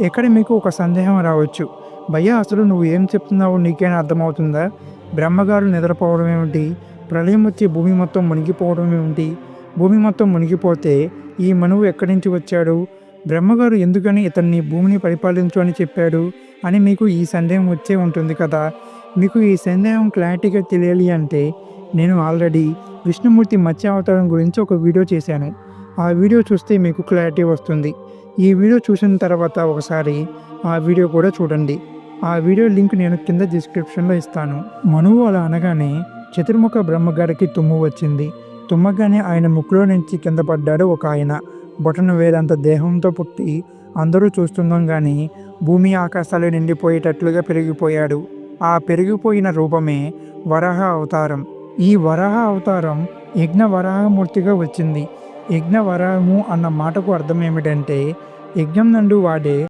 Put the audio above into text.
ఇక్కడ మీకు ఒక సందేహం రావచ్చు? భయ్యా అసలు నువ్వు ఏం చెప్తున్నావు నీకేనా అర్థమవుతుందా? బ్రహ్మగారు నిద్రపోవడం ఏమిటి? ప్రళయం వచ్చి భూమి మొత్తం మునిగిపోవడం ఏమిటి? భూమి మొత్తం మునిగిపోతే ఈ మనువు ఎక్కడి నుంచి వచ్చాడు? బ్రహ్మగారు ఎందుకని ఇతన్ని భూమిని పరిపాలించు అని చెప్పాడు? అని మీకు ఈ సందేహం వచ్చే ఉంటుంది కదా? మీకు ఈ సందేహం క్లారిటీగా తెలియాలి అంటే నేను ఆల్రెడీ విష్ణుమూర్తి మత్స్య అవతారం గురించి ఒక వీడియో చేశాను. ఆ వీడియో చూస్తే మీకు క్లారిటీ వస్తుంది. ఈ వీడియో చూసిన తర్వాత ఒకసారి ఆ వీడియో కూడా చూడండి. ఆ వీడియో లింక్ నేను కింద డిస్క్రిప్షన్లో ఇస్తాను. మనువు అలా అనగానే చతుర్ముఖ బ్రహ్మగారికి తుమ్ము వచ్చింది. తుమ్మగానే ఆయన ముక్కులో నుంచి కింద పడ్డాడు ఒక ఆయన. బొటను వేలంత దేహంతో పుట్టి అందరూ చూస్తున్నాం కానీ భూమి ఆకాశాలు నిండిపోయేటట్లుగా పెరిగిపోయాడు. ఆ పెరిగిపోయిన రూపమే వరాహ అవతారం. ఈ వరాహ అవతారం యజ్ఞ వరాహమూర్తిగా వచ్చింది. యజ్ఞవరము అన్న మాటకు అర్థం ఏమిటంటే యజ్ఞం నందు వాడే